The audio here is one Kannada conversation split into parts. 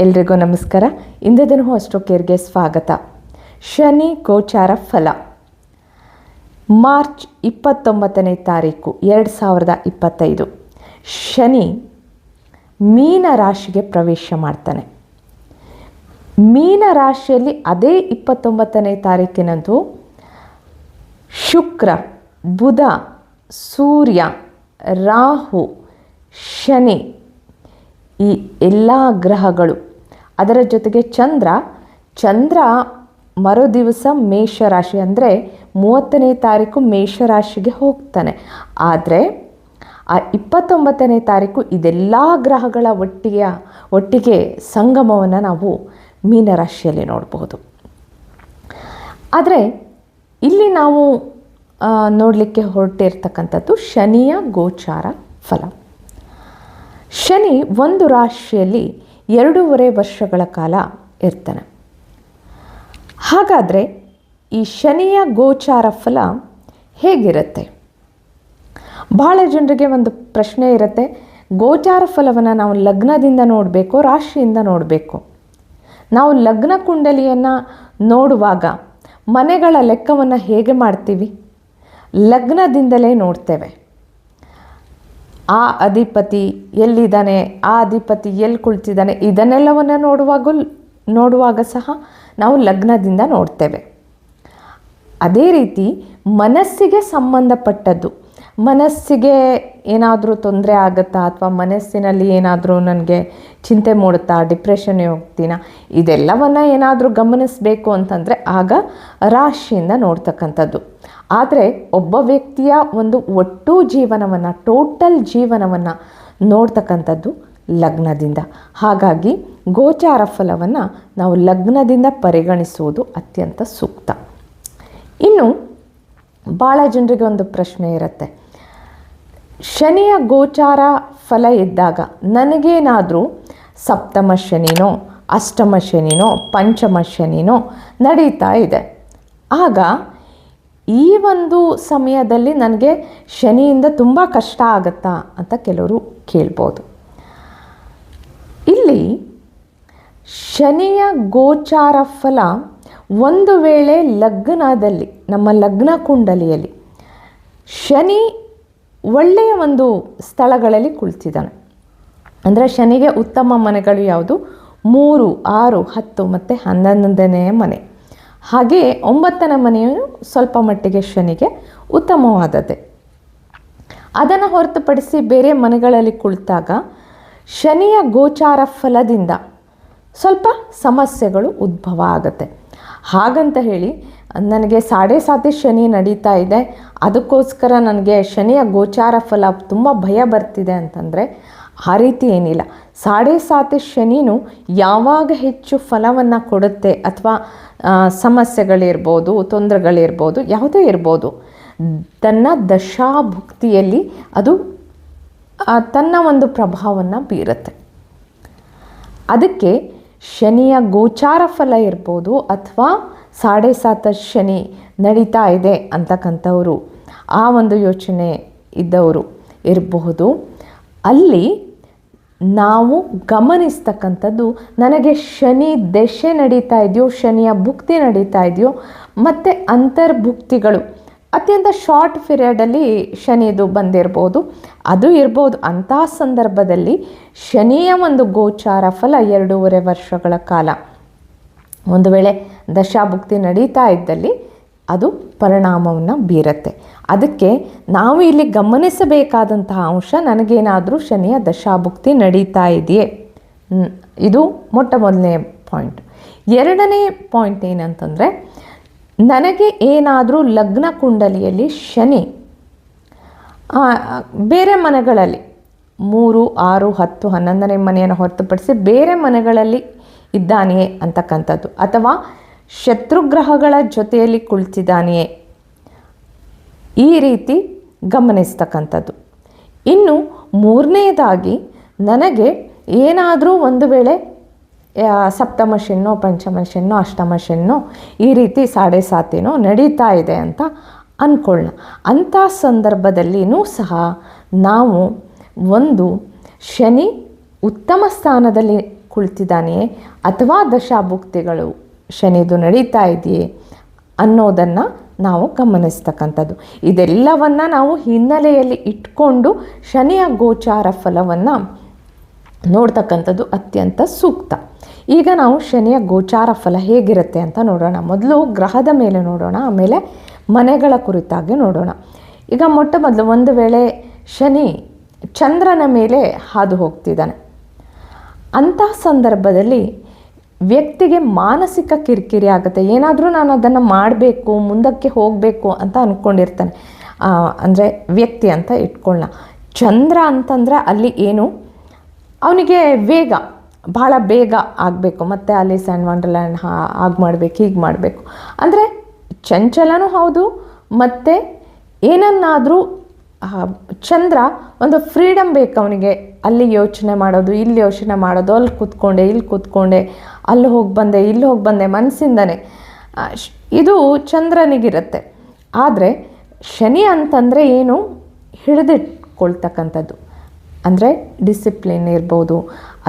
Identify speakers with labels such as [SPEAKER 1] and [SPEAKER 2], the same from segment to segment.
[SPEAKER 1] ಎಲ್ರಿಗೂ ನಮಸ್ಕಾರ. ಇಂದಿನ ಅಷ್ಟೋ ಕೇರ್ಗೆ ಸ್ವಾಗತ. ಶನಿ ಗೋಚಾರ ಫಲ. ಮಾರ್ಚ್ ಇಪ್ಪತ್ತೊಂಬತ್ತನೇ ತಾರೀಕು, ಎರಡು ಸಾವಿರದ ಇಪ್ಪತ್ತೈದು. ಶನಿ ಮೀನ ರಾಶಿಗೆ ಪ್ರವೇಶ ಮಾಡ್ತಾನೆ. ಮೀನ ರಾಶಿಯಲ್ಲಿ ಅದೇ ಇಪ್ಪತ್ತೊಂಬತ್ತನೇ ತಾರೀಕಿನಂದು ಶುಕ್ರ, ಬುಧ, ಸೂರ್ಯ, ರಾಹು, ಶನಿ ಈ ಎಲ್ಲ ಗ್ರಹಗಳು ಅದರ ಜೊತೆಗೆ ಚಂದ್ರ ಚಂದ್ರ ಮರು ದಿವಸ ಮೇಷರಾಶಿ ಅಂದರೆ ಮೂವತ್ತನೇ ತಾರೀಕು ಮೇಷರಾಶಿಗೆ ಹೋಗ್ತಾನೆ. ಆದರೆ ಆ ಇಪ್ಪತ್ತೊಂಬತ್ತನೇ ತಾರೀಕು ಇದೆಲ್ಲ ಗ್ರಹಗಳ ಒಟ್ಟಿಗೆ ಒಟ್ಟಿಗೆ ಸಂಗಮವನ್ನು ನಾವು ಮೀನರಾಶಿಯಲ್ಲಿ ನೋಡಬಹುದು. ಆದರೆ ಇಲ್ಲಿ ನಾವು ನೋಡಲಿಕ್ಕೆ ಹೊರಟಿರ್ತಕ್ಕಂಥದ್ದು ಶನಿಯ ಗೋಚಾರ ಫಲ. ಶನಿ ಒಂದು ರಾಶಿಯಲ್ಲಿ ಎರಡೂವರೆ ವರ್ಷಗಳ ಕಾಲ ಇರ್ತಾನೆ. ಹಾಗಾದರೆ ಈ ಶನಿಯ ಗೋಚಾರ ಫಲ ಹೇಗಿರುತ್ತೆ? ಭಾಳ ಜನರಿಗೆ ಒಂದು ಪ್ರಶ್ನೆ ಇರುತ್ತೆ. ಗೋಚಾರ ಫಲವನ್ನು ನಾವು ಲಗ್ನದಿಂದ ನೋಡಬೇಕು, ರಾಶಿಯಿಂದ ನೋಡಬೇಕು? ನಾವು ಲಗ್ನ ಕುಂಡಲಿಯನ್ನು ನೋಡುವಾಗ ಮನೆಗಳ ಲೆಕ್ಕವನ್ನು ಹೇಗೆ ಮಾಡ್ತೀವಿ? ಲಗ್ನದಿಂದಲೇ ನೋಡ್ತೇವೆ. ಆ ಅಧಿಪತಿ ಎಲ್ಲಿದ್ದಾನೆ? ಆ ಅಧಿಪತಿ ಎಲ್ಲಿ ಕುಳಿತಿದ್ದಾನೆ? ಇದನ್ನೆಲ್ಲವನ್ನು ನೋಡುವಾಗ ನೋಡುವಾಗ ಸಹ ನಾವು ಲಗ್ನದಿಂದ ನೋಡ್ತೇವೆ. ಅದೇ ರೀತಿ ಮನಸ್ಸಿಗೆ ಸಂಬಂಧಪಟ್ಟದ್ದು. ಮನಸ್ಸಿಗೆ ಏನಾದರೂ ತೊಂದರೆ ಆಗುತ್ತಾ? ಅಥವಾ ಮನಸ್ಸಿನಲ್ಲಿ ಏನಾದರೂ ನನಗೆ ಚಿಂತೆ ಮೂಡುತ್ತಾ? ಡಿಪ್ರೆಷನ್ಗೆ ಹೋಗ್ತೀನ? ಇದೆಲ್ಲವನ್ನು ಏನಾದರೂ ಗಮನಿಸಬೇಕು ಅಂತಂದರೆ ಆಗ ರಾಶಿಯಿಂದ ನೋಡ್ತಕ್ಕಂಥದ್ದು. ಆದರೆ ಒಬ್ಬ ವ್ಯಕ್ತಿಯ ಒಂದು ಒಟ್ಟು ಜೀವನವನ್ನು ಟೋಟಲ್ ಜೀವನವನ್ನು ನೋಡ್ತಕ್ಕಂಥದ್ದು ಲಗ್ನದಿಂದ. ಹಾಗಾಗಿ ಗೋಚಾರ ಫಲವನ್ನು ನಾವು ಲಗ್ನದಿಂದ ಪರಿಗಣಿಸುವುದು ಅತ್ಯಂತ ಸೂಕ್ತ. ಇನ್ನು ಭಾಳ ಜನರಿಗೆ ಒಂದು ಪ್ರಶ್ನೆ ಇರುತ್ತೆ. ಶನಿಯ ಗೋಚಾರ ಫಲ ಇದ್ದಾಗ ನನಗೇನಾದರೂ ಸಪ್ತಮ ಶನಿನೋ, ಅಷ್ಟಮ ಶನಿನೋ, ಪಂಚಮ ಶನಿನೋ ನಡೀತಾ ಇದೆ. ಆಗ ಈ ಒಂದು ಸಮಯದಲ್ಲಿ ನನಗೆ ಶನಿಯಿಂದ ತುಂಬ ಕಷ್ಟ ಆಗುತ್ತಾ ಅಂತ ಕೆಲವರು ಕೇಳ್ಬೋದು. ಇಲ್ಲಿ ಶನಿಯ ಗೋಚಾರ ಫಲ ಒಂದು ವೇಳೆ ಲಗ್ನದಲ್ಲಿ, ನಮ್ಮ ಲಗ್ನ ಕುಂಡಲಿಯಲ್ಲಿ ಶನಿ ಒಳ್ಳೆಯ ಒಂದು ಸ್ಥಳಗಳಲ್ಲಿ ಕುಳಿತಿದ್ದಾನೆ. ಅಂದರೆ ಶನಿಗೆ ಉತ್ತಮ ಮನೆಗಳು ಯಾವುದು? ಮೂರು, ಆರು, ಹತ್ತು, ಮತ್ತು ಹನ್ನೊಂದನೇ ಮನೆ. ಹಾಗೆ ಒಂಬತ್ತನೇ ಮನೆಯು ಸ್ವಲ್ಪ ಮಟ್ಟಿಗೆ ಶನಿಗೆ ಉತ್ತಮವಾದದ್ದೇ. ಅದನ್ನು ಹೊರತುಪಡಿಸಿ ಬೇರೆ ಮನೆಗಳಲ್ಲಿ ಕುಳಿತಾಗ ಶನಿಯ ಗೋಚಾರ ಫಲದಿಂದ ಸ್ವಲ್ಪ ಸಮಸ್ಯೆಗಳು ಉದ್ಭವ ಆಗುತ್ತೆ. ಹಾಗಂತ ಹೇಳಿ, ನನಗೆ ಸಾಡೆ ಸಾತಿ ಶನಿ ನಡೀತಾ ಇದೆ, ಅದಕ್ಕೋಸ್ಕರ ನನಗೆ ಶನಿಯ ಗೋಚಾರ ಫಲ ತುಂಬ ಭಯ ಬರ್ತಿದೆ ಅಂತಂದರೆ ಆ ರೀತಿ ಏನಿಲ್ಲ. ಸಾಡೆ ಸಾತಿ ಶನಿನೂ ಯಾವಾಗ ಹೆಚ್ಚು ಫಲವನ್ನು ಕೊಡುತ್ತೆ ಅಥವಾ ಸಮಸ್ಯೆಗಳಿರ್ಬೋದು, ತೊಂದರೆಗಳಿರ್ಬೋದು, ಯಾವುದೇ ಇರ್ಬೋದು, ತನ್ನ ದಶಾಭುಕ್ತಿಯಲ್ಲಿ ಅದು ತನ್ನ ಒಂದು ಪ್ರಭಾವವನ್ನು ಬೀರುತ್ತೆ. ಅದಕ್ಕೆ ಶನಿಯ ಗೋಚಾರ ಫಲ ಇರ್ಬೋದು ಅಥವಾ ಸಾಡೆ ಸಾತ ಶನಿ ನಡೀತಾ ಇದೆ ಅಂತಕ್ಕಂಥವರು, ಆ ಒಂದು ಯೋಚನೆ ಇದ್ದವರು ಇರಬಹುದು. ಅಲ್ಲಿ ನಾವು ಗಮನಿಸ್ತಕ್ಕಂಥದ್ದು ನನಗೆ ಶನಿ ದೆಶೆ ನಡೀತಾ ಇದೆಯೋ, ಶನಿಯ ಭುಕ್ತಿ ನಡೀತಾ ಇದೆಯೋ, ಮತ್ತು ಅಂತರ್ಭುಕ್ತಿಗಳು. ಅತ್ಯಂತ ಶಾರ್ಟ್ ಪೀರಿಯಡಲ್ಲಿ ಶನಿದು ಬಂದಿರ್ಬೋದು. ಅದು ಇರ್ಬೋದು. ಅಂಥ ಸಂದರ್ಭದಲ್ಲಿ ಶನಿಯ ಒಂದು ಗೋಚಾರ ಫಲ ಎರಡೂವರೆ ವರ್ಷಗಳ ಕಾಲ. ಒಂದು ವೇಳೆ ದಶಾಭುಕ್ತಿ ನಡೀತಾ ಇದ್ದಲ್ಲಿ ಅದು ಪರಿಣಾಮವನ್ನು ಬೀರುತ್ತೆ. ಅದಕ್ಕೆ ನಾವು ಇಲ್ಲಿ ಗಮನಿಸಬೇಕಾದಂತಹ ಅಂಶ ನನಗೇನಾದರೂ ಶನಿಯ ದಶಾಭುಕ್ತಿ ನಡೀತಾ ಇದೆಯೇ? ಇದು ಮೊಟ್ಟ ಮೊದಲನೇ ಪಾಯಿಂಟ್. ಎರಡನೇ ಪಾಯಿಂಟ್ ಏನಂತಂದರೆ, ನನಗೆ ಏನಾದರೂ ಲಗ್ನ ಕುಂಡಲಿಯಲ್ಲಿ ಶನಿ ಬೇರೆ ಮನೆಗಳಲ್ಲಿ ಮೂರು, ಆರು, ಹತ್ತು, ಹನ್ನೊಂದನೇ ಮನೆಯನ್ನು ಹೊರತುಪಡಿಸಿ ಬೇರೆ ಮನೆಗಳಲ್ಲಿ ಇದ್ದಾನೆಯೇ ಅಂತಕ್ಕಂಥದ್ದು. ಅಥವಾ ಶತ್ರುಗ್ರಹಗಳ ಜೊತೆಯಲ್ಲಿ ಕುಳಿತಿದ್ದಾನೆಯೇ? ಈ ರೀತಿ ಗಮನಿಸ್ತಕ್ಕಂಥದ್ದು. ಇನ್ನು ಮೂರನೇದಾಗಿ, ನನಗೆ ಏನಾದರೂ ಒಂದು ವೇಳೆ ಸಪ್ತಮ ಶೆನ್ನೋ, ಪಂಚಮ ಅಷ್ಟಮ ಈ ರೀತಿ ಸಾಡೆ ಸಾತಿನೋ ನಡೀತಾ ಇದೆ ಅಂತ ಅಂದ್ಕೊಳ್ಳೋಣ ಅಂಥ ಸಂದರ್ಭದಲ್ಲಿಯೂ ಸಹ ನಾವು ಒಂದು ಶನಿ ಉತ್ತಮ ಸ್ಥಾನದಲ್ಲಿ ಕುಳಿತಿದ್ದಾನೆಯೇ ಅಥವಾ ದಶಾಭುಕ್ತಿಗಳು ಶನಿದು ನಡೀತಾ ಇದೆಯೇ ಅನ್ನೋದನ್ನು ನಾವು ಗಮನಿಸ್ತಕ್ಕಂಥದ್ದು. ಇದೆಲ್ಲವನ್ನು ನಾವು ಹಿನ್ನೆಲೆಯಲ್ಲಿ ಇಟ್ಕೊಂಡು ಶನಿಯ ಗೋಚಾರ ಫಲವನ್ನು ನೋಡ್ತಕ್ಕಂಥದ್ದು ಅತ್ಯಂತ ಸೂಕ್ತ. ಈಗ ನಾವು ಶನಿಯ ಗೋಚಾರ ಫಲ ಹೇಗಿರುತ್ತೆ ಅಂತ ನೋಡೋಣ. ಮೊದಲು ಗ್ರಹದ ಮೇಲೆ ನೋಡೋಣ, ಆಮೇಲೆ ಮನೆಗಳ ಕುರಿತಾಗಿ ನೋಡೋಣ. ಈಗ ಮೊಟ್ಟ ಮೊದಲು ಒಂದು ವೇಳೆ ಶನಿ ಚಂದ್ರನ ಮೇಲೆ ಹಾದು ಹೋಗ್ತಿದ್ದಾನೆ. ಅಂತಹ ಸಂದರ್ಭದಲ್ಲಿ ವ್ಯಕ್ತಿಗೆ ಮಾನಸಿಕ ಕಿರಿಕಿರಿ ಆಗುತ್ತೆ. ಏನಾದರೂ ನಾನು ಅದನ್ನು ಮಾಡಬೇಕು, ಮುಂದಕ್ಕೆ ಹೋಗಬೇಕು ಅಂತ ಅಂದ್ಕೊಂಡಿರ್ತಾನೆ ಅಂದರೆ ವ್ಯಕ್ತಿ ಅಂತ ಇಟ್ಕೊಳ್ಳೋಣ ಚಂದ್ರ ಅಂತಂದರೆ ಅಲ್ಲಿ ಏನು? ಅವನಿಗೆ ವೇಗ ಭಾಳ ಬೇಗ ಆಗಬೇಕು. ಮತ್ತು ಅಲ್ಲಿ ಸ್ಯಾಂಡ್ ವಂಡರ್ಲ್ಯಾಂಡ್ ಹಾಗೆ ಮಾಡಬೇಕು, ಹೀಗೆ ಮಾಡಬೇಕು. ಅಂದರೆ ಚಂಚಲನೂ ಹೌದು, ಮತ್ತು ಏನನ್ನಾದರೂ ಚಂದ್ರ ಒಂದು ಫ್ರೀಡಮ್ ಬೇಕು ಅವನಿಗೆ. ಅಲ್ಲಿ ಯೋಚನೆ ಮಾಡೋದು, ಇಲ್ಲಿ ಯೋಚನೆ ಮಾಡೋದು, ಅಲ್ಲಿ ಕೂತ್ಕೊಂಡೆ, ಇಲ್ಲಿ ಕೂತ್ಕೊಂಡೆ, ಅಲ್ಲಿ ಹೋಗಿ ಬಂದೆ, ಇಲ್ಲಿ ಹೋಗಿ ಬಂದೆ ಮನಸ್ಸಿಂದನೇ ಇದು ಚಂದ್ರನಿಗಿರುತ್ತೆ. ಆದರೆ ಶನಿ ಅಂತಂದರೆ ಏನು? ಹಿಡಿದಿಟ್ಕೊಳ್ತಕ್ಕಂಥದ್ದು. ಅಂದರೆ ಡಿಸಿಪ್ಲಿನ್ ಇರ್ಬೋದು,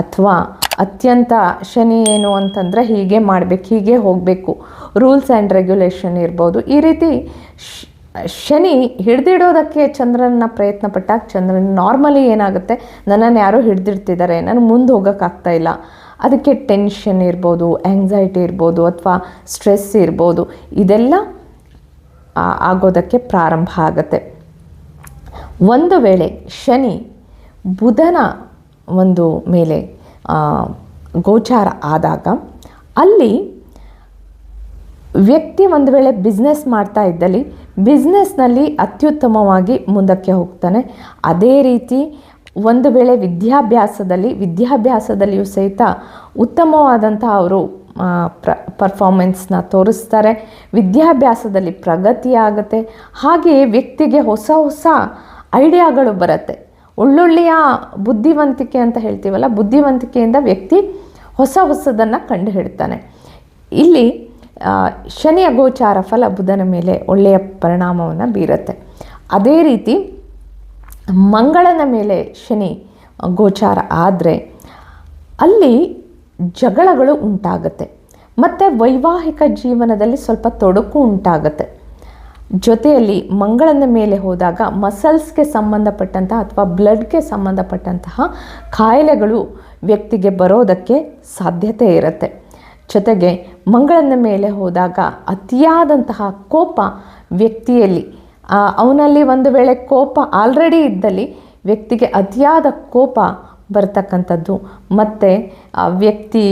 [SPEAKER 1] ಅಥವಾ ಅತ್ಯಂತ ಶನಿ ಏನು ಅಂತಂದರೆ ಹೀಗೆ ಮಾಡಬೇಕು, ಹೀಗೆ ಹೋಗಬೇಕು. ರೂಲ್ಸ್ ಆ್ಯಂಡ್ ರೆಗ್ಯುಲೇಷನ್ ಇರ್ಬೋದು. ಈ ರೀತಿ ಶನಿ ಹಿಡ್ದಿಡೋದಕ್ಕೆ ಚಂದ್ರನ ಪ್ರಯತ್ನ ಪಟ್ಟಾಗ ಚಂದ್ರನ ನಾರ್ಮಲಿ ಏನಾಗುತ್ತೆ? ನನ್ನನ್ನು ಯಾರೋ ಹಿಡ್ದಿಡ್ತಿದ್ದಾರೆ ನಾನು ಮುಂದೆ ಹೋಗೋಕ್ಕಾಗ್ತಾ ಇಲ್ಲ. ಅದಕ್ಕೆ ಟೆನ್ಷನ್ ಇರ್ಬೋದು ಆ್ಯಂಗ್ಸೈಟಿ ಇರ್ಬೋದು, ಅಥವಾ ಸ್ಟ್ರೆಸ್ ಇರ್ಬೋದು. ಇದೆಲ್ಲ ಆಗೋದಕ್ಕೆ ಪ್ರಾರಂಭ ಆಗುತ್ತೆ. ಒಂದು ವೇಳೆ ಶನಿ ಬುಧನ ಒಂದು ಮೇಲೆ ಗೋಚಾರ ಆದಾಗ, ಅಲ್ಲಿ ವ್ಯಕ್ತಿ ಒಂದು ವೇಳೆ ಬಿಸ್ನೆಸ್ ಮಾಡ್ತಾ ಇದ್ದಲ್ಲಿ ಬಿಸ್ನೆಸ್ನಲ್ಲಿ ಅತ್ಯುತ್ತಮವಾಗಿ ಮುಂದಕ್ಕೆ ಹೋಗ್ತಾನೆ. ಅದೇ ರೀತಿ ಒಂದು ವೇಳೆ ವಿದ್ಯಾಭ್ಯಾಸದಲ್ಲಿ, ವಿದ್ಯಾಭ್ಯಾಸದಲ್ಲಿಯೂ ಸಹಿತ ಉತ್ತಮವಾದಂಥ ಅವರು ಪ್ರ ಪರ್ಫಾರ್ಮೆನ್ಸ್ನ ತೋರಿಸ್ತಾರೆ. ವಿದ್ಯಾಭ್ಯಾಸದಲ್ಲಿ ಪ್ರಗತಿ ಆಗುತ್ತೆ. ಹಾಗೆಯೇ ವ್ಯಕ್ತಿಗೆ ಹೊಸ ಹೊಸ ಐಡಿಯಾಗಳು ಬರುತ್ತೆ. ಒಳ್ಳೊಳ್ಳೆಯ ಬುದ್ಧಿವಂತಿಕೆ ಅಂತ ಹೇಳ್ತೀವಲ್ಲ, ಬುದ್ಧಿವಂತಿಕೆಯಿಂದ ವ್ಯಕ್ತಿ ಹೊಸ ಹೊಸದನ್ನು ಕಂಡುಹಿಡ್ತಾನೆ. ಇಲ್ಲಿ ಶನಿಯ ಗೋಚಾರ ಫಲ ಬುಧನ ಮೇಲೆ ಒಳ್ಳೆಯ ಪರಿಣಾಮವನ್ನು ಬೀರುತ್ತೆ. ಅದೇ ರೀತಿ ಮಂಗಳನ ಮೇಲೆ ಶನಿ ಗೋಚಾರ ಆದರೆ ಅಲ್ಲಿ ಜಗಳಗಳು ಉಂಟಾಗುತ್ತೆ. ಮತ್ತು ವೈವಾಹಿಕ ಜೀವನದಲ್ಲಿ ಸ್ವಲ್ಪ ತೊಡಕು ಉಂಟಾಗತ್ತೆ. ಜೊತೆಯಲ್ಲಿ ಮಂಗಳನ ಮೇಲೆ ಹೋದಾಗ ಮಸಲ್ಸ್ಗೆ ಸಂಬಂಧಪಟ್ಟಂತಹ ಅಥವಾ ಬ್ಲಡ್ಗೆ ಸಂಬಂಧಪಟ್ಟಂತಹ ಕಾಯಿಲೆಗಳು ವ್ಯಕ್ತಿಗೆ ಬರೋದಕ್ಕೆ ಸಾಧ್ಯತೆ ಇರುತ್ತೆ. ಜೊತೆಗೆ ಮಂಗಳನ ಮೇಲೆ ಹೋದಾಗ ಅತಿಯಾದಂತಹ ಕೋಪ ವ್ಯಕ್ತಿಯಲ್ಲಿ ಅವನಲ್ಲಿ ಒಂದು ವೇಳೆ ಕೋಪ ಆಲ್ರೆಡಿ ಇದ್ದಲ್ಲಿ ವ್ಯಕ್ತಿಗೆ ಅತಿಯಾದ ಕೋಪ ಬರ್ತಕ್ಕಂಥದ್ದು. ಮತ್ತು ವ್ಯಕ್ತಿ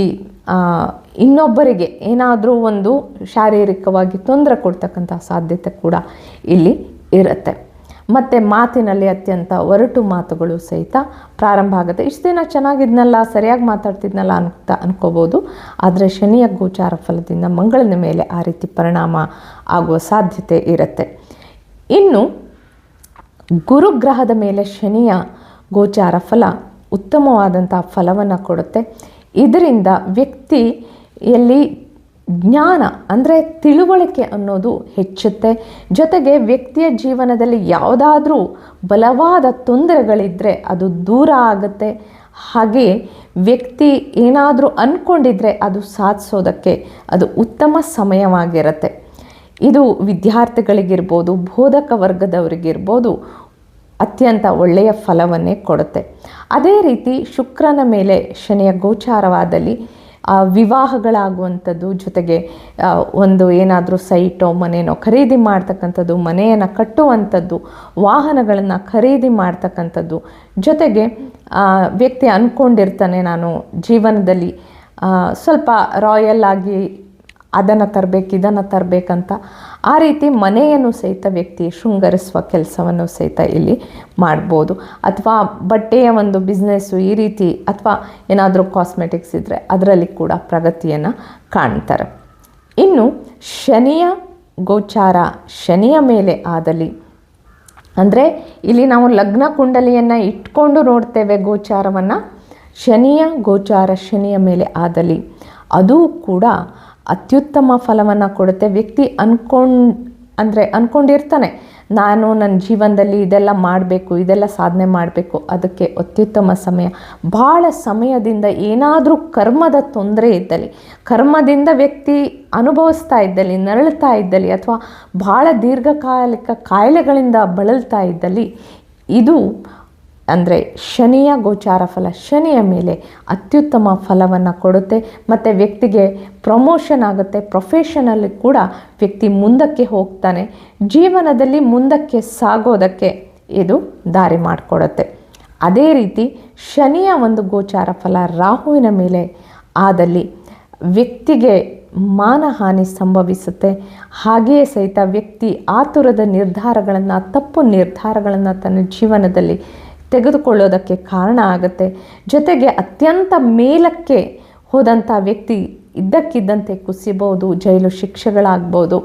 [SPEAKER 1] ಇನ್ನೊಬ್ಬರಿಗೆ ಏನಾದರೂ ಒಂದು ಶಾರೀರಿಕವಾಗಿ ತೊಂದರೆ ಕೊಡ್ತಕ್ಕಂಥ ಸಾಧ್ಯತೆ ಕೂಡ ಇಲ್ಲಿ ಇರುತ್ತೆ. ಮತ್ತು ಮಾತಿನಲ್ಲಿ ಅತ್ಯಂತ ಒರಟು ಮಾತುಗಳು ಸಹಿತ ಪ್ರಾರಂಭ ಆಗುತ್ತೆ. ಇಷ್ಟು ದಿನ ಚೆನ್ನಾಗಿದ್ನಲ್ಲ, ಸರಿಯಾಗಿ ಮಾತಾಡ್ತಿದ್ನಲ್ಲ ಅಂತ ಅನ್ಕೋಬೋದು. ಆದರೆ ಶನಿಯ ಗೋಚಾರ ಫಲದಿಂದ ಮಂಗಳನ ಮೇಲೆ ಆ ರೀತಿ ಪರಿಣಾಮ ಆಗುವ ಸಾಧ್ಯತೆ ಇರುತ್ತೆ. ಇನ್ನು ಗುರುಗ್ರಹದ ಮೇಲೆ ಶನಿಯ ಗೋಚಾರ ಫಲ ಉತ್ತಮವಾದಂಥ ಫಲವನ್ನು ಕೊಡುತ್ತೆ. ಇದರಿಂದ ವ್ಯಕ್ತಿಯಲ್ಲಿ ಜ್ಞಾನ, ಅಂದರೆ ತಿಳುವಳಿಕೆ ಅನ್ನೋದು ಹೆಚ್ಚುತ್ತೆ. ಜೊತೆಗೆ ವ್ಯಕ್ತಿಯ ಜೀವನದಲ್ಲಿ ಯಾವುದಾದ್ರೂ ಬಲವಾದ ತೊಂದರೆಗಳಿದ್ದರೆ ಅದು ದೂರ ಆಗುತ್ತೆ. ಹಾಗೆ ವ್ಯಕ್ತಿ ಏನಾದರೂ ಅಂದ್ಕೊಂಡಿದ್ರೆ ಅದು ಸಾಧಿಸೋದಕ್ಕೆ ಅದು ಉತ್ತಮ ಸಮಯವಾಗಿರುತ್ತೆ. ಇದು ವಿದ್ಯಾರ್ಥಿಗಳಿಗಿರ್ಬೋದು, ಬೋಧಕ ವರ್ಗದವರಿಗಿರ್ಬೋದು ಅತ್ಯಂತ ಒಳ್ಳೆಯ ಫಲವನ್ನೇ ಕೊಡುತ್ತೆ. ಅದೇ ರೀತಿ ಶುಕ್ರನ ಮೇಲೆ ಶನಿಯ ಗೋಚಾರವಾದಲ್ಲಿ ವಿವಾಹಗಳಾಗುವಂಥದ್ದು ಜೊತೆಗೆ ಒಂದು ಏನಾದರೂ ಸೈಟೋ, ಮನೇನೋ ಖರೀದಿ ಮಾಡ್ತಕ್ಕಂಥದ್ದು, ಮನೆಯನ್ನು ಕಟ್ಟುವಂಥದ್ದು, ವಾಹನಗಳನ್ನು ಖರೀದಿ ಮಾಡ್ತಕ್ಕಂಥದ್ದು ಜೊತೆಗೆ ವ್ಯಕ್ತಿ ಅಂದ್ಕೊಂಡಿರ್ತಾನೆ ನಾನು ಜೀವನದಲ್ಲಿ. ಸ್ವಲ್ಪ ರಾಯಲ್ ಆಗಿ ಅದನ್ನು ತರಬೇಕು, ಇದನ್ನು ತರಬೇಕಂತ ಆ ರೀತಿ ಮನೆಯನ್ನು ಸಹಿತ ವ್ಯಕ್ತಿ ಶೃಂಗರಿಸುವ ಕೆಲಸವನ್ನು ಸಹಿತ ಇಲ್ಲಿ ಮಾಡ್ಬೋದು. ಅಥವಾ ಬಟ್ಟೆಯ ಒಂದು ಬಿಸ್ನೆಸ್ಸು ಈ ರೀತಿ ಅಥವಾ ಏನಾದರೂ ಕಾಸ್ಮೆಟಿಕ್ಸ್ ಇದ್ದರೆ ಅದರಲ್ಲಿ ಕೂಡ ಪ್ರಗತಿಯನ್ನು ಕಾಣ್ತಾರೆ. ಇನ್ನು ಶನಿಯ ಗೋಚಾರ ಶನಿಯ ಮೇಲೆ ಆದಲ್ಲಿ ಅಂದರೆ ಇಲ್ಲಿ ನಾವು ಲಗ್ನ ಕುಂಡಲಿಯನ್ನು ಇಟ್ಕೊಂಡು ನೋಡ್ತೇವೆ ಗೋಚಾರವನ್ನು. ಶನಿಯ ಗೋಚಾರ ಶನಿಯ ಮೇಲೆ ಆದಲ್ಲಿ. ಅದು ಕೂಡ ಅತ್ಯುತ್ತಮ ಫಲವನ್ನು ಕೊಡುತ್ತೆ. ವ್ಯಕ್ತಿ ಅನ್ಕೊಂಡು, ಅಂದರೆ ಅಂದ್ಕೊಂಡಿರ್ತಾನೆ ನಾನು ನನ್ನ ಜೀವನದಲ್ಲಿ ಇದೆಲ್ಲ ಮಾಡಬೇಕು, ಇದೆಲ್ಲ ಸಾಧನೆ ಮಾಡಬೇಕು, ಅದಕ್ಕೆ ಅತ್ಯುತ್ತಮ ಸಮಯ. ಭಾಳ ಸಮಯದಿಂದ ಏನಾದರೂ ಕರ್ಮದ ತೊಂದರೆ ಇದ್ದಲ್ಲಿ, ಕರ್ಮದಿಂದ ವ್ಯಕ್ತಿ ಅನುಭವಿಸ್ತಾ ಇದ್ದಲ್ಲಿ ನರಳುತ್ತಾ ಇದ್ದಲ್ಲಿ, ಅಥವಾ ಭಾಳ ದೀರ್ಘಕಾಲಿಕ ಕಾಯಿಲೆಗಳಿಂದ ಬಳಲ್ತಾ ಇದ್ದಲ್ಲಿ, ಇದು ಅಂದರೆ ಶನಿಯ ಗೋಚಾರ ಫಲ ಶನಿಯ ಮೇಲೆ ಅತ್ಯುತ್ತಮ ಫಲವನ್ನು ಕೊಡುತ್ತೆ, ಮತ್ತು ವ್ಯಕ್ತಿಗೆ ಪ್ರಮೋಷನ್ ಆಗುತ್ತೆ ಪ್ರೊಫೆಷನಲ್ಲಿ ಕೂಡ ವ್ಯಕ್ತಿ ಮುಂದಕ್ಕೆ ಹೋಗ್ತಾನೆ. ಜೀವನದಲ್ಲಿ ಮುಂದಕ್ಕೆ ಸಾಗೋದಕ್ಕೆ ಇದು ದಾರಿ ಮಾಡಿಕೊಡುತ್ತೆ. ಅದೇ ರೀತಿ ಶನಿಯ ಒಂದು ಗೋಚಾರ ಫಲ ರಾಹುವಿನ ಮೇಲೆ ಆದಲ್ಲಿ ವ್ಯಕ್ತಿಗೆ ಮಾನಹಾನಿ ಸಂಭವಿಸುತ್ತೆ. ಹಾಗೆಯೇ ಸಹಿತ ವ್ಯಕ್ತಿ ಆತುರದ ನಿರ್ಧಾರಗಳನ್ನು, ತಪ್ಪು ನಿರ್ಧಾರಗಳನ್ನು ತನ್ನ ಜೀವನದಲ್ಲಿ ತೆಗೆದುಕೊಳ್ಳೋದಕ್ಕೆ ಕಾರಣ ಆಗುತ್ತೆ. ಜೊತೆಗೆ ಅತ್ಯಂತ ಮೇಲಕ್ಕೆ ಹೋದಂಥ ವ್ಯಕ್ತಿ ಇದ್ದಕ್ಕಿದ್ದಂತೆ ಕುಸಿಬೋದು ಜೈಲು ಶಿಕ್ಷೆಗಳಾಗ್ಬೋದು.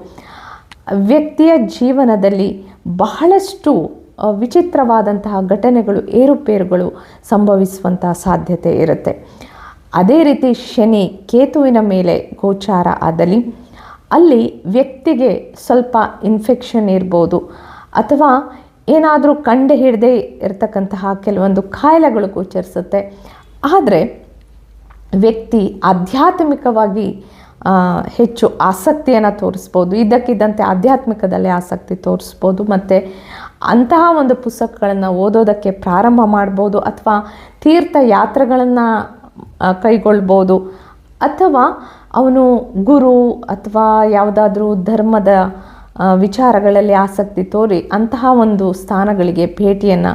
[SPEAKER 1] ವ್ಯಕ್ತಿಯ ಜೀವನದಲ್ಲಿ ಬಹಳಷ್ಟು ವಿಚಿತ್ರವಾದಂತಹ ಘಟನೆಗಳು, ಏರುಪೇರುಗಳು ಸಂಭವಿಸುವಂತಹ ಸಾಧ್ಯತೆ ಇರುತ್ತೆ. ಅದೇ ರೀತಿ ಶನಿ ಕೇತುವಿನ ಮೇಲೆ ಗೋಚಾರ ಆದಲ್ಲಿ ಅಲ್ಲಿ ವ್ಯಕ್ತಿಗೆ ಸ್ವಲ್ಪ ಇನ್ಫೆಕ್ಷನ್ ಇರ್ಬೋದು ಅಥವಾ ಏನಾದರೂ ಕಂಡು ಹಿಡದೆ ಇರತಕ್ಕಂತಹ ಕೆಲವೊಂದು ಕಾಯಿಲೆಗಳು ಗೋಚರಿಸುತ್ತೆ. ಆದರೆ ವ್ಯಕ್ತಿ ಆಧ್ಯಾತ್ಮಿಕವಾಗಿ ಹೆಚ್ಚು ಆಸಕ್ತಿಯನ್ನು ತೋರಿಸ್ಬೋದು. ಇದ್ದಕ್ಕಿದ್ದಂತೆ ಆಧ್ಯಾತ್ಮಿಕದಲ್ಲಿ ಆಸಕ್ತಿ ತೋರಿಸ್ಬೋದು. ಮತ್ತು ಅಂತಹ ಒಂದು ಪುಸ್ತಕಗಳನ್ನು ಓದೋದಕ್ಕೆ ಪ್ರಾರಂಭ ಮಾಡ್ಬೋದು. ಅಥವಾ ತೀರ್ಥ ಯಾತ್ರೆಗಳನ್ನು ಕೈಗೊಳ್ಬೋದು. ಅಥವಾ ಅವನು ಗುರು ಅಥವಾ ಯಾವುದಾದ್ರೂ ಧರ್ಮದ ವಿಚಾರಗಳಲ್ಲಿ ಆಸಕ್ತಿ ತೋರಿ ಅಂತಹ ಒಂದು ಸ್ಥಾನಗಳಿಗೆ ಭೇಟಿಯನ್ನು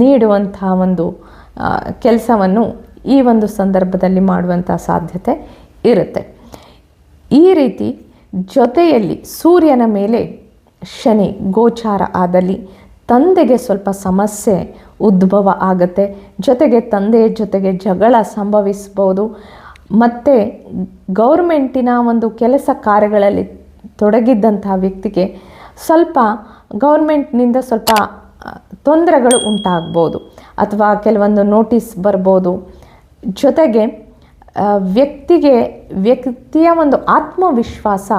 [SPEAKER 1] ನೀಡುವಂತಹ ಒಂದು ಕೆಲಸವನ್ನು ಈ ಒಂದು ಸಂದರ್ಭದಲ್ಲಿ ಮಾಡುವಂಥ ಸಾಧ್ಯತೆ ಇರುತ್ತೆ. ಈ ರೀತಿ ಜೊತೆಯಲ್ಲಿ ಸೂರ್ಯನ ಮೇಲೆ ಶನಿ ಗೋಚಾರ ಆದಲ್ಲಿ ತಂದೆಗೆ ಸ್ವಲ್ಪ ಸಮಸ್ಯೆ ಉದ್ಭವ ಆಗುತ್ತೆ. ಜೊತೆಗೆ ತಂದೆಯ ಜೊತೆಗೆ ಜಗಳ ಸಂಭವಿಸ್ಬೋದು. ಮತ್ತು ಗೌರ್ಮೆಂಟಿನ ಒಂದು ಕೆಲಸ ಕಾರ್ಯಗಳಲ್ಲಿ ತೊಡಗಿದ್ದಂತಹ ವ್ಯಕ್ತಿಗೆ ಸ್ವಲ್ಪ ಗೌರ್ಮೆಂಟ್ನಿಂದ ಸ್ವಲ್ಪ ತೊಂದರೆಗಳು ಉಂಟಾಗ್ಬೋದು ಅಥವಾ ಕೆಲವೊಂದು ನೋಟಿಸ್ ಬರ್ಬೋದು. ಜೊತೆಗೆ ವ್ಯಕ್ತಿಗೆ, ವ್ಯಕ್ತಿಯ ಒಂದು ಆತ್ಮವಿಶ್ವಾಸ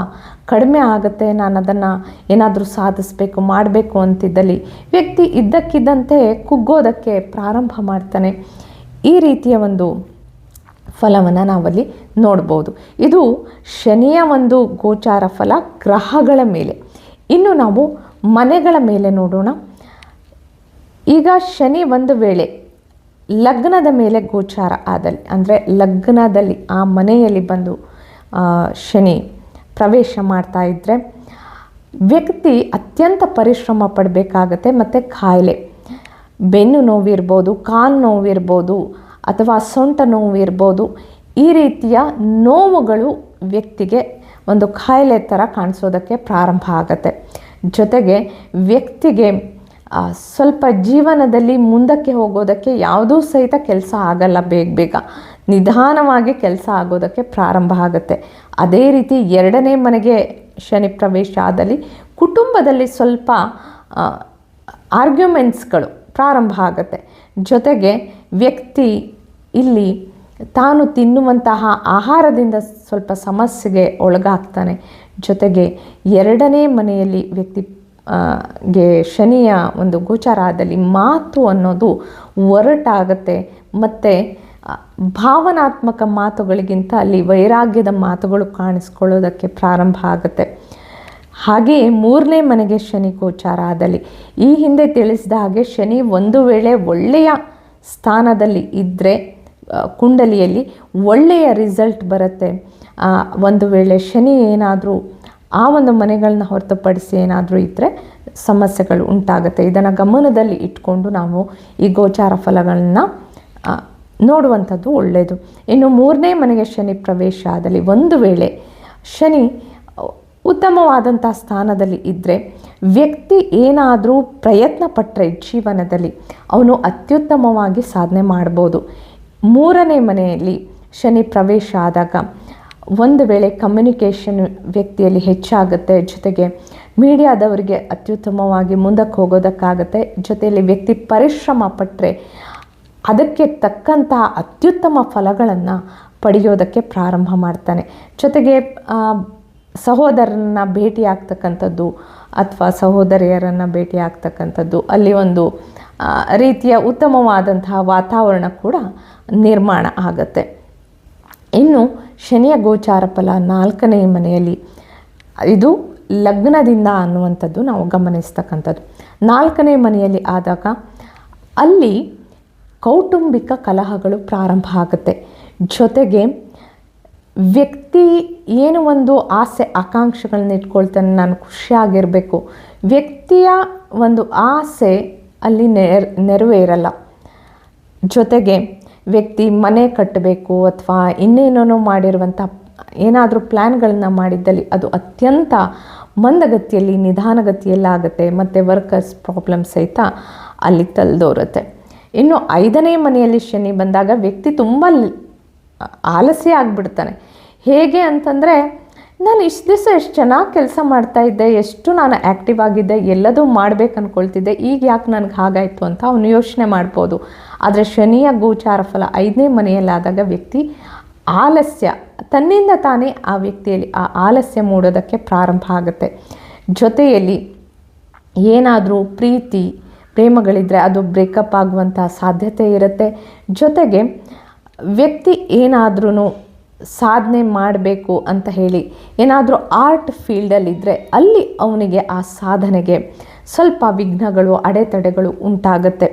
[SPEAKER 1] ಕಡಿಮೆ ಆಗುತ್ತೆ ನಾನು ಅದನ್ನು ಏನಾದರೂ ಸಾಧಿಸಬೇಕು, ಮಾಡಬೇಕು ಅಂತಿದ್ದಲ್ಲಿ ವ್ಯಕ್ತಿ ಇದ್ದಕ್ಕಿದ್ದಂತೆ ಕುಗ್ಗೋದಕ್ಕೆ ಪ್ರಾರಂಭ ಮಾಡ್ತಾನೆ. ಈ ರೀತಿಯ ಒಂದು ಫಲವನ್ನು ನಾವಲ್ಲಿ ನೋಡ್ಬೋದು. ಇದು ಶನಿಯ ಒಂದು ಗೋಚಾರ ಫಲ ಗ್ರಹಗಳ ಮೇಲೆ. ಇನ್ನು ನಾವು ಮನೆಗಳ ಮೇಲೆ ನೋಡೋಣ. ಈಗ ಶನಿ ಒಂದು ವೇಳೆ ಲಗ್ನದ ಮೇಲೆ ಗೋಚಾರ ಆದಲ್ಲಿ, ಅಂದರೆ ಲಗ್ನದಲ್ಲಿ ಆ ಮನೆಯಲ್ಲಿ ಬಂದು ಶನಿ ಪ್ರವೇಶ ಮಾಡ್ತಾ ಇದ್ದರೆ ವ್ಯಕ್ತಿ ಅತ್ಯಂತ ಪರಿಶ್ರಮ ಪಡಬೇಕಾಗತ್ತೆ. ಮತ್ತು ಕಾಯಿಲೆ ಬೆನ್ನು ನೋವಿರ್ಬೋದು, ಕಾಲು ನೋವಿರ್ಬೋದು ಅಥವಾ ಸೊಂಟ ನೋವಿರ್ಬೋದು ಈ ರೀತಿಯ ನೋವುಗಳು ವ್ಯಕ್ತಿಗೆ ಒಂದು ಕಾಯಿಲೆ ಥರ ಕಾಣಿಸೋದಕ್ಕೆ ಪ್ರಾರಂಭ ಆಗುತ್ತೆ. ಜೊತೆಗೆ ವ್ಯಕ್ತಿಗೆ ಸ್ವಲ್ಪ ಜೀವನದಲ್ಲಿ ಮುಂದಕ್ಕೆ ಹೋಗೋದಕ್ಕೆ ಯಾವುದೂ ಸಹಿತ ಕೆಲಸ ಆಗಲ್ಲ ಬೇಗ ಬೇಗ. ನಿಧಾನವಾಗಿ ಕೆಲಸ ಆಗೋದಕ್ಕೆ ಪ್ರಾರಂಭ ಆಗುತ್ತೆ. ಅದೇ ರೀತಿ ಎರಡನೇ ಮನೆಗೆ ಶನಿ ಪ್ರವೇಶ ಆದಲ್ಲಿ ಕುಟುಂಬದಲ್ಲಿ ಸ್ವಲ್ಪ ಆರ್ಗ್ಯುಮೆಂಟ್ಸ್ಗಳು ಪ್ರಾರಂಭ ಆಗುತ್ತೆ. ಜೊತೆಗೆ ವ್ಯಕ್ತಿ ಇಲ್ಲಿ ತಾನು ತಿನ್ನುವಂತಹ ಆಹಾರದಿಂದ ಸ್ವಲ್ಪ ಸಮಸ್ಯೆಗೆ ಒಳಗಾಗ್ತಾನೆ. ಜೊತೆಗೆ ಎರಡನೇ ಮನೆಯಲ್ಲಿ ವ್ಯಕ್ತಿ ಗೆ ಶನಿಯ ಒಂದು ಗೋಚಾರ ಆದಲ್ಲಿ ಮಾತು ಅನ್ನೋದು ಒರಟಾಗತ್ತೆ. ಮತ್ತು ಭಾವನಾತ್ಮಕ ಮಾತುಗಳಿಗಿಂತ ಅಲ್ಲಿ ವೈರಾಗ್ಯದ ಮಾತುಗಳು ಕಾಣಿಸ್ಕೊಳ್ಳೋದಕ್ಕೆ ಪ್ರಾರಂಭ ಆಗುತ್ತೆ. ಹಾಗೆಯೇ ಮೂರನೇ ಮನೆಗೆ ಶನಿ ಗೋಚಾರ ಆದಲ್ಲಿ. ಈ ಹಿಂದೆ ತಿಳಿಸಿದ ಹಾಗೆ ಶನಿ ಒಂದು ವೇಳೆ ಒಳ್ಳೆಯ ಸ್ಥಾನದಲ್ಲಿ ಇದ್ದರೆ ಕುಂಡಲಿಯಲ್ಲಿ ಒಳ್ಳೆಯ ರಿಸಲ್ಟ್ ಬರುತ್ತೆ. ಒಂದು ವೇಳೆ ಶನಿ ಏನಾದರೂ ಆ ಒಂದು ಮನೆಗಳನ್ನ ಹೊರತುಪಡಿಸಿ ಏನಾದರೂ ಇದ್ದರೆ ಸಮಸ್ಯೆಗಳು ಉಂಟಾಗುತ್ತೆ. ಇದನ್ನು ಗಮನದಲ್ಲಿ ಇಟ್ಕೊಂಡು ನಾವು ಈ ಗೋಚಾರ ಫಲಗಳನ್ನ ನೋಡುವಂಥದ್ದು ಒಳ್ಳೆಯದು ಇನ್ನು ಮೂರನೇ ಮನೆಗೆ ಶನಿ ಪ್ರವೇಶ ಆದಲ್ಲಿ ಒಂದು ವೇಳೆ ಶನಿ ಉತ್ತಮವಾದಂಥ ಸ್ಥಾನದಲ್ಲಿ ಇದ್ದರೆ ವ್ಯಕ್ತಿ ಏನಾದರೂ ಪ್ರಯತ್ನ ಪಟ್ಟರೆ ಜೀವನದಲ್ಲಿ ಅವನು ಅತ್ಯುತ್ತಮವಾಗಿ ಸಾಧನೆ ಮಾಡ್ಬೋದು. ಮೂರನೇ ಮನೆಯಲ್ಲಿ ಶನಿ ಪ್ರವೇಶ ಆದಾಗ ಒಂದು ವೇಳೆ ಕಮ್ಯುನಿಕೇಷನ್ ವ್ಯಕ್ತಿಯಲ್ಲಿ ಹೆಚ್ಚಾಗುತ್ತೆ, ಜೊತೆಗೆ ಮೀಡಿಯಾದವರಿಗೆ ಅತ್ಯುತ್ತಮವಾಗಿ ಮುಂದಕ್ಕೆ ಹೋಗೋದಕ್ಕಾಗತ್ತೆ, ಜೊತೆಯಲ್ಲಿ ವ್ಯಕ್ತಿ ಪರಿಶ್ರಮ ಪಟ್ಟರೆ ಅದಕ್ಕೆ ತಕ್ಕಂತಹ ಅತ್ಯುತ್ತಮ ಫಲಗಳನ್ನು ಪಡೆಯೋದಕ್ಕೆ ಪ್ರಾರಂಭ ಮಾಡ್ತಾನೆ. ಜೊತೆಗೆ ಸಹೋದರನ ಭೇಟಿ ಆಗ್ತಕ್ಕಂಥದ್ದು ಅಥವಾ ಸಹೋದರಿಯರನ್ನು ಭೇಟಿ ಆಗ್ತಕ್ಕಂಥದ್ದು, ಅಲ್ಲಿ ಒಂದು ರೀತಿಯ ಉತ್ತಮವಾದಂತಹ ವಾತಾವರಣ ಕೂಡ ನಿರ್ಮಾಣ ಆಗುತ್ತೆ. ಇನ್ನು ಶನಿಯ ಗೋಚಾರ ಫಲ ನಾಲ್ಕನೇ ಮನೆಯಲ್ಲಿ. ಇದು ಲಗ್ನದಿಂದ ಅನ್ನುವಂಥದ್ದು ನಾವು ಗಮನಿಸ್ತಕ್ಕಂಥದ್ದು. ನಾಲ್ಕನೇ ಮನೆಯಲ್ಲಿ ಆದಾಗ ಅಲ್ಲಿ ಕೌಟುಂಬಿಕ ಕಲಹಗಳು ಪ್ರಾರಂಭ ಆಗುತ್ತೆ. ಜೊತೆಗೆ ವ್ಯಕ್ತಿ ಏನು ಒಂದು ಆಸೆ, ಆಕಾಂಕ್ಷೆಗಳನ್ನ ಇಟ್ಕೊಳ್ತಾನೆ, ನಾನು ಖುಷಿಯಾಗಿರಬೇಕು. ವ್ಯಕ್ತಿಯ ಒಂದು ಆಸೆ ಅಲ್ಲಿ ನೆರ, ನೆರವೇರಲ್ಲ. ಜೊತೆಗೆ ವ್ಯಕ್ತಿ ಮನೆ ಕಟ್ಟಬೇಕು ಅಥವಾ ಇನ್ನೇನೋ ಮಾಡಿರುವಂಥ ಏನಾದರೂ ಪ್ಲ್ಯಾನ್ಗಳನ್ನು ಮಾಡಿದ್ದಲ್ಲಿ ಅದು ಅತ್ಯಂತ ಮಂದಗತಿಯಲ್ಲಿ ನಿಧಾನಗತಿಯಲ್ಲಾಗುತ್ತೆ ಮತ್ತು ವರ್ಕರ್ಸ್ ಪ್ರಾಬ್ಲಮ್ ಸಹಿತ ಅಲ್ಲಿ ತಲೆದೋರುತ್ತೆ. ಇನ್ನು ಐದನೇ ಮನೆಯಲ್ಲಿ ಶನಿ ಬಂದಾಗ ವ್ಯಕ್ತಿ ತುಂಬ ಆಲಸ್ಯ ಆಗಿಬಿಡ್ತಾನೆ. ಹೇಗೆ ಅಂತಂದರೆ ನಾನು ಇಷ್ಟು ದಿವಸ ಎಷ್ಟು ಚೆನ್ನಾಗಿ ಕೆಲಸ ಮಾಡ್ತಾ ಇದ್ದೆ, ಎಷ್ಟು ನಾನು ಆ್ಯಕ್ಟಿವ್ ಆಗಿದ್ದೆ, ಎಲ್ಲದೂ ಮಾಡ್ಬೇಕು ಅಂದ್ಕೊಳ್ತಿದ್ದೆ ಈಗ ಯಾಕೆ ನನಗೆ ಹಾಗಾಯಿತು ಅಂತ ಅವನು ಯೋಚನೆ ಮಾಡ್ಬೋದು. ಆದರೆ ಶನಿಯ ಗೋಚಾರ ಫಲ ಐದನೇ ಮನೆಯಲ್ಲಾದಾಗ ವ್ಯಕ್ತಿ ಆಲಸ್ಯ, ತನ್ನಿಂದ ತಾನೇ ಆ ವ್ಯಕ್ತಿಯಲ್ಲಿ ಆ ಆಲಸ್ಯ ಮೂಡೋದಕ್ಕೆ ಪ್ರಾರಂಭ ಆಗುತ್ತೆ. ಜೊತೆಯಲ್ಲಿ ಏನಾದರೂ ಪ್ರೀತಿ ಪ್ರೇಮಗಳಿದ್ದರೆ ಅದು ಬ್ರೇಕಪ್ ಆಗುವಂಥ ಸಾಧ್ಯತೆ ಇರುತ್ತೆ. ಜೊತೆಗೆ ವ್ಯಕ್ತಿ ಏನಾದ್ರೂ ಸಾಧನೆ ಮಾಡಬೇಕು ಅಂತ ಹೇಳಿ ಏನಾದರೂ ಆರ್ಟ್ ಫೀಲ್ಡಲ್ಲಿದ್ದರೆ ಅಲ್ಲಿ ಅವನಿಗೆ ಆ ಸಾಧನೆಗೆ ಸ್ವಲ್ಪ ವಿಘ್ನಗಳು, ಅಡೆತಡೆಗಳು ಉಂಟಾಗುತ್ತೆ.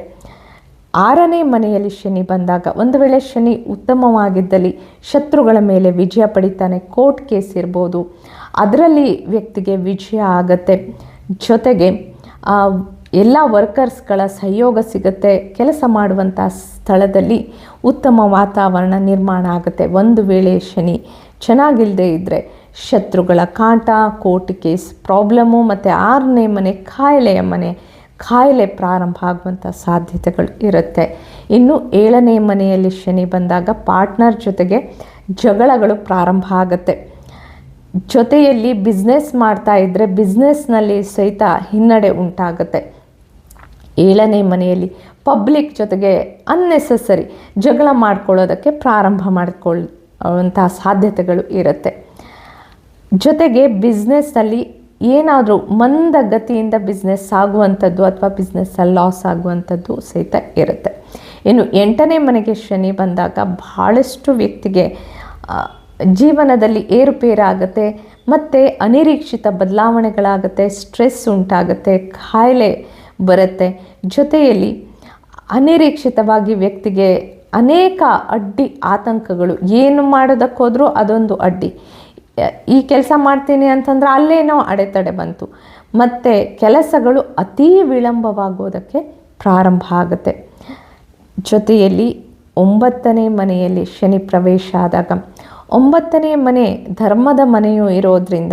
[SPEAKER 1] ಆರನೇ ಮನೆಯಲ್ಲಿ ಶನಿ ಬಂದಾಗ ಒಂದು ವೇಳೆ ಶನಿ ಉತ್ತಮವಾಗಿದ್ದಲ್ಲಿ ಶತ್ರುಗಳ ಮೇಲೆ ವಿಜಯ ಪಡಿತಾನೆ ಕೋರ್ಟ್ ಕೇಸ್ ಇರ್ಬೋದು, ಅದರಲ್ಲಿ ವ್ಯಕ್ತಿಗೆ ವಿಜಯ ಆಗತ್ತೆ. ಜೊತೆಗೆ ಎಲ್ಲ ವರ್ಕರ್ಸ್ಗಳ ಸಹಯೋಗ ಸಿಗುತ್ತೆ, ಕೆಲಸ ಮಾಡುವಂಥ ಸ್ಥಳದಲ್ಲಿ ಉತ್ತಮ ವಾತಾವರಣ ನಿರ್ಮಾಣ ಆಗುತ್ತೆ. ಒಂದು ವೇಳೆ ಶನಿ ಚೆನ್ನಾಗಿಲ್ಲದೆ ಇದ್ದರೆ ಶತ್ರುಗಳ ಕಾಟ, ಕೋರ್ಟ್ ಕೇಸ್ ಪ್ರಾಬ್ಲಮ್ಮು ಮತ್ತು ಆರನೇ ಮನೆ ಕಾಯಿಲೆಯ ಮನೆ ಕಾಯಿಲೆ ಪ್ರಾರಂಭ ಆಗುವಂಥ ಸಾಧ್ಯತೆಗಳು ಇರುತ್ತೆ. ಇನ್ನು ಏಳನೇ ಮನೆಯಲ್ಲಿ ಶನಿ ಬಂದಾಗ ಪಾರ್ಟ್ನರ್ ಜೊತೆಗೆ ಜಗಳಗಳು ಪ್ರಾರಂಭ ಆಗುತ್ತೆ. ಜೊತೆಯಲ್ಲಿ ಬಿಸ್ನೆಸ್ ಮಾಡ್ತಾ ಇದ್ದರೆ ಬಿಸ್ನೆಸ್ನಲ್ಲಿ ಸಹಿತ ಹಿನ್ನಡೆ ಉಂಟಾಗುತ್ತೆ. ಏಳನೇ ಮನೆಯಲ್ಲಿ ಪಬ್ಲಿಕ್ ಜೊತೆಗೆ ಅನ್ನೆಸೆಸರಿ ಜಗಳ ಮಾಡ್ಕೊಳ್ಳೋದಕ್ಕೆ ಪ್ರಾರಂಭ ಮಾಡಿಕೊಳ್ಳುವಂತಹ ಸಾಧ್ಯತೆಗಳು ಇರುತ್ತೆ. ಜೊತೆಗೆ ಬಿಸ್ನೆಸ್ನಲ್ಲಿ ಏನಾದರೂ ಮಂದಗತಿಯಿಂದ ಬಿಸ್ನೆಸ್ ಆಗುವಂಥದ್ದು ಅಥವಾ ಬಿಸ್ನೆಸ್ಸಲ್ಲಿ ಲಾಸ್ ಆಗುವಂಥದ್ದು ಸಹಿತ ಇರುತ್ತೆ. ಇನ್ನು ಎಂಟನೇ ಮನೆಗೆ ಶನಿ ಬಂದಾಗ ಬಹಳಷ್ಟು ವ್ಯಕ್ತಿಗೆ ಜೀವನದಲ್ಲಿ ಏರುಪೇರಾಗುತ್ತೆ, ಮತ್ತು ಅನಿರೀಕ್ಷಿತ ಬದಲಾವಣೆಗಳಾಗುತ್ತೆ ಸ್ಟ್ರೆಸ್ ಉಂಟಾಗುತ್ತೆ ಕಾಯಿಲೆ ಬರುತ್ತೆ. ಜೊತೆಯಲ್ಲಿ ಅನಿರೀಕ್ಷಿತವಾಗಿ ವ್ಯಕ್ತಿಗೆ ಅನೇಕ ಅಡ್ಡಿ ಆತಂಕಗಳು ಏನು ಮಾಡೋದಕ್ಕೋದ್ರೂ ಅದೊಂದು ಅಡ್ಡಿ. ಈ ಕೆಲಸ ಮಾಡ್ತೀನಿ ಅಂತಂದ್ರೆ ಅಲ್ಲೇನೋ ಅಡೆತಡೆ ಬಂತು. ಮತ್ತು ಕೆಲಸಗಳು ಅತೀ ವಿಳಂಬವಾಗೋದಕ್ಕೆ ಪ್ರಾರಂಭ ಆಗುತ್ತೆ. ಜೊತೆಯಲ್ಲಿ ಒಂಬತ್ತನೇ ಮನೆಯಲ್ಲಿ ಶನಿ ಪ್ರವೇಶ ಆದಾಗ, ಒಂಬತ್ತನೇ ಮನೆ ಧರ್ಮದ ಮನೆಯೂ ಇರೋದ್ರಿಂದ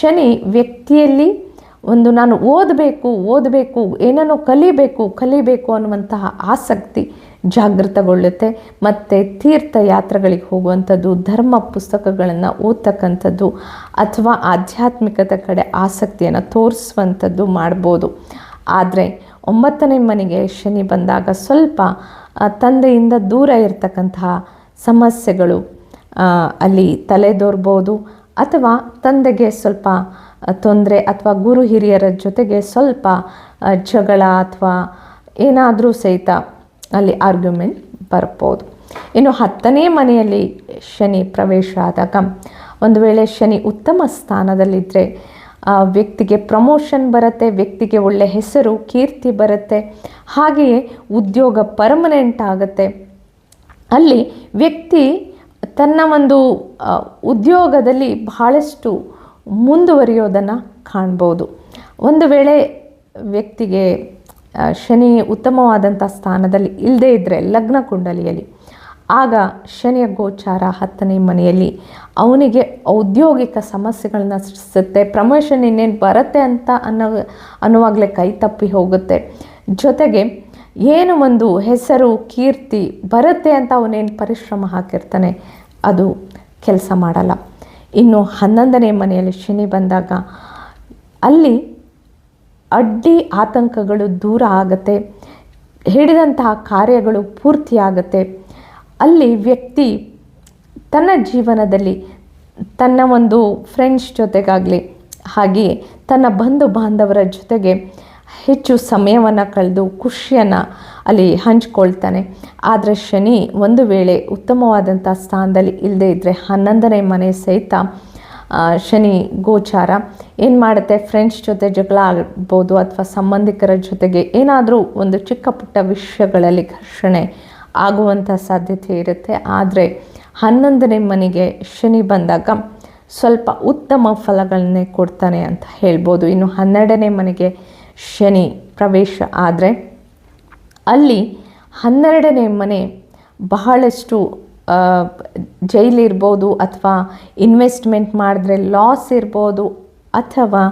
[SPEAKER 1] ಶನಿ ವ್ಯಕ್ತಿಯಲ್ಲಿ ಒಂದು ನಾನು ಓದಬೇಕು ಓದಬೇಕು, ಏನನ್ನೋ ಕಲಿಬೇಕು ಕಲಿಬೇಕು ಅನ್ನುವಂತಹ ಆಸಕ್ತಿ ಜಾಗೃತಗೊಳ್ಳುತ್ತೆ. ಮತ್ತು ತೀರ್ಥಯಾತ್ರೆಗಳಿಗೆ ಹೋಗುವಂಥದ್ದು, ಧರ್ಮ ಪುಸ್ತಕಗಳನ್ನು ಓದ್ತಕ್ಕಂಥದ್ದು ಅಥವಾ ಆಧ್ಯಾತ್ಮಿಕತೆ ಕಡೆ ಆಸಕ್ತಿಯನ್ನು ತೋರಿಸುವಂಥದ್ದು ಮಾಡ್ಬೋದು. ಆದರೆ ಒಂಬತ್ತನೇ ಮನೆಗೆ ಶನಿ ಬಂದಾಗ ಸ್ವಲ್ಪ ತಂದೆಯಿಂದ ದೂರ ಇರತಕ್ಕಂತಹ ಸಮಸ್ಯೆಗಳು ಅಲ್ಲಿ ತಲೆದೋರ್ಬೋದು ಅಥವಾ ತಂದೆಗೆ ಸ್ವಲ್ಪ ತೊಂದರೆ ಅಥವಾ ಗುರು ಹಿರಿಯರ ಜೊತೆಗೆ ಸ್ವಲ್ಪ ಜಗಳ ಅಥವಾ ಏನಾದರೂ ಸಹಿತ ಅಲ್ಲಿ ಆರ್ಗ್ಯುಮೆಂಟ್ ಬರ್ಬೋದು. ಇನ್ನು ಹತ್ತನೇ ಮನೆಯಲ್ಲಿ ಶನಿ ಪ್ರವೇಶ ಆದಾಗ, ಒಂದು ವೇಳೆ ಶನಿ ಉತ್ತಮ ಸ್ಥಾನದಲ್ಲಿದ್ದರೆ ವ್ಯಕ್ತಿಗೆ ಪ್ರಮೋಷನ್ ಬರುತ್ತೆ, ವ್ಯಕ್ತಿಗೆ ಒಳ್ಳೆ ಹೆಸರು, ಕೀರ್ತಿ ಬರುತ್ತೆ, ಹಾಗೆಯೇ ಉದ್ಯೋಗ ಪರ್ಮನೆಂಟ್ ಆಗುತ್ತೆ. ಅಲ್ಲಿ ವ್ಯಕ್ತಿ ತನ್ನ ಒಂದು ಉದ್ಯೋಗದಲ್ಲಿ ಬಹಳಷ್ಟು ಮುಂದುವರಿಯೋದನ್ನು ಕಾಣ್ಬೋದು. ಒಂದು ವೇಳೆ ವ್ಯಕ್ತಿಗೆ ಶನಿ ಉತ್ತಮವಾದಂಥ ಸ್ಥಾನದಲ್ಲಿ ಇಲ್ಲದೇ ಇದ್ದರೆ ಲಗ್ನ ಕುಂಡಲಿಯಲ್ಲಿ, ಆಗ ಶನಿಯ ಗೋಚಾರ ಹತ್ತನೇ ಮನೆಯಲ್ಲಿ ಅವನಿಗೆ ಔದ್ಯೋಗಿಕ ಸಮಸ್ಯೆಗಳನ್ನ ಸೃಷ್ಟಿಸುತ್ತೆ. ಪ್ರಮೋಷನ್ ಇನ್ನೇನು ಬರುತ್ತೆ ಅಂತ ಅನ್ನೋ, ಅನ್ನುವಾಗಲೇ ಕೈ ತಪ್ಪಿ ಹೋಗುತ್ತೆ. ಜೊತೆಗೆ ಏನು ಒಂದು ಹೆಸರು, ಕೀರ್ತಿ ಬರುತ್ತೆ ಅಂತ ಅವನೇನು ಪರಿಶ್ರಮ ಹಾಕಿರ್ತಾನೆ, ಅದು ಕೆಲಸ ಮಾಡಲ್ಲ. ಇನ್ನು ಹನ್ನೊಂದನೇ ಮನೆಯಲ್ಲಿ ಶನಿ ಬಂದಾಗ ಅಲ್ಲಿ ಅಡ್ಡಿ ಆತಂಕಗಳು ದೂರ ಆಗುತ್ತೆ. ಹಿಡಿದಂತಹ ಕಾರ್ಯಗಳು ಪೂರ್ತಿಯಾಗುತ್ತೆ ಅಲ್ಲಿ ವ್ಯಕ್ತಿ ತನ್ನ ಜೀವನದಲ್ಲಿ ತನ್ನ ಒಂದು ಫ್ರೆಂಡ್ಸ್ ಜೊತೆಗಾಗಲಿ ಹಾಗೆಯೇ ತನ್ನ ಬಂಧು ಬಾಂಧವರ ಜೊತೆಗೆ ಹೆಚ್ಚು ಸಮಯವನ್ನು ಕಳೆದು, ಖುಷಿಯನ್ನು ಅಲ್ಲಿ ಹಂಚ್ಕೊಳ್ತಾನೆ. ಆದರೆ ಶನಿ ಒಂದು ವೇಳೆ ಉತ್ತಮವಾದಂಥ ಸ್ಥಾನದಲ್ಲಿ ಇಲ್ಲದೇ ಇದ್ದರೆ ಹನ್ನೊಂದನೇ ಮನೆ ಸಹಿತ ಶನಿ ಗೋಚಾರ. ಏನು ಮಾಡುತ್ತೆ? ಫ್ರೆಂಡ್ಸ್ ಜೊತೆ ಜಗಳ ಆಗ್ಬೋದು ಅಥವಾ ಸಂಬಂಧಿಕರ ಜೊತೆಗೆ ಏನಾದರೂ ಒಂದು ಚಿಕ್ಕ ಪುಟ್ಟ ವಿಷಯಗಳಲ್ಲಿ ಘರ್ಷಣೆ ಆಗುವಂಥ ಸಾಧ್ಯತೆ ಇರುತ್ತೆ. ಆದರೆ ಹನ್ನೊಂದನೇ ಮನೆಗೆ ಶನಿ ಬಂದಾಗ ಸ್ವಲ್ಪ ಉತ್ತಮ ಫಲಗಳನ್ನೇ ಕೊಡ್ತಾನೆ ಅಂತ ಹೇಳ್ಬೋದು. ಇನ್ನು ಹನ್ನೆರಡನೇ ಮನೆಗೆ ಶನಿ ಪ್ರವೇಶ ಆದರೆ ಅಲ್ಲಿ ಹನ್ನೆರಡನೇ ಮನೆ ಬಹಳಷ್ಟು ಜೈಲಿರ್ಬೋದು ಅಥವಾ ಇನ್ವೆಸ್ಟ್ಮೆಂಟ್ ಮಾಡಿದ್ರೆ ಲಾಸ್ ಇರ್ಬೋದು ಅಥವಾ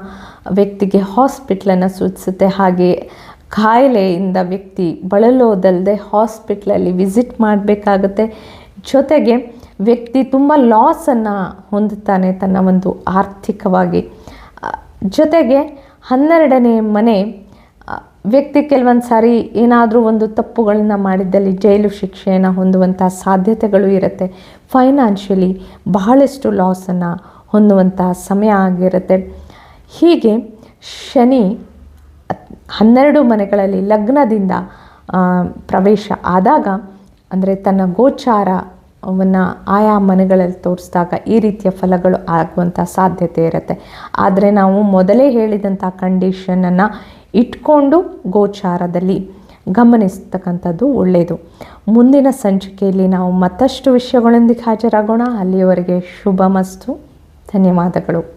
[SPEAKER 1] ವ್ಯಕ್ತಿಗೆ ಹಾಸ್ಪಿಟ್ಲನ್ನು ಸೂಚಿಸುತ್ತೆ. ಹಾಗೆ ಕಾಯಿಲೆಯಿಂದ ವ್ಯಕ್ತಿ ಬಳಲೋದಲ್ಲದೆ ಹಾಸ್ಪಿಟ್ಲಲ್ಲಿ ವಿಸಿಟ್ ಮಾಡಬೇಕಾಗುತ್ತೆ. ಜೊತೆಗೆ ವ್ಯಕ್ತಿ ತುಂಬ ಲಾಸನ್ನು ಹೊಂದುತ್ತಾನೆ ತನ್ನ ಒಂದು ಆರ್ಥಿಕವಾಗಿ. ಜೊತೆಗೆ ಹನ್ನೆರಡನೇ ಮನೆ ವ್ಯಕ್ತಿ ಕೆಲವೊಂದು ಸಾರಿ ಏನಾದರೂ ಒಂದು ತಪ್ಪುಗಳನ್ನ ಮಾಡಿದ್ದಲ್ಲಿ ಜೈಲು ಶಿಕ್ಷೆಯನ್ನು ಹೊಂದುವಂಥ ಸಾಧ್ಯತೆಗಳು ಇರುತ್ತೆ. ಫೈನಾನ್ಷಿಯಲಿ ಬಹಳಷ್ಟು ಲಾಸನ್ನು ಹೊಂದುವಂಥ ಸಮಯ ಆಗಿರುತ್ತೆ. ಹೀಗೆ ಶನಿ ಹನ್ನೆರಡು ಮನೆಗಳಲ್ಲಿ ಲಗ್ನದಿಂದ ಪ್ರವೇಶ ಆದಾಗ, ಅಂದರೆ ತನ್ನ ಗೋಚಾರವನ್ನು ಆಯಾ ಮನೆಗಳಲ್ಲಿ ತೋರಿಸಿದಾಗ ಈ ರೀತಿಯ ಫಲಗಳು ಆಗುವಂಥ ಸಾಧ್ಯತೆ ಇರುತ್ತೆ. ಆದರೆ ನಾವು ಮೊದಲೇ ಹೇಳಿದಂಥ ಕಂಡೀಷನನ್ನು ಇಟ್ಕೊಂಡು ಗೋಚಾರದಲ್ಲಿ ಗಮನಿಸ್ತಕ್ಕಂಥದ್ದು ಒಳ್ಳೆಯದು. ಮುಂದಿನ ಸಂಚಿಕೆಯಲ್ಲಿ ನಾವು ಮತ್ತಷ್ಟು ವಿಷಯಗಳೊಂದಿಗೆ ಹಾಜರಾಗೋಣ. ಅಲ್ಲಿಯವರೆಗೆ ಶುಭ ಮಸ್ತು ಧನ್ಯವಾದಗಳು.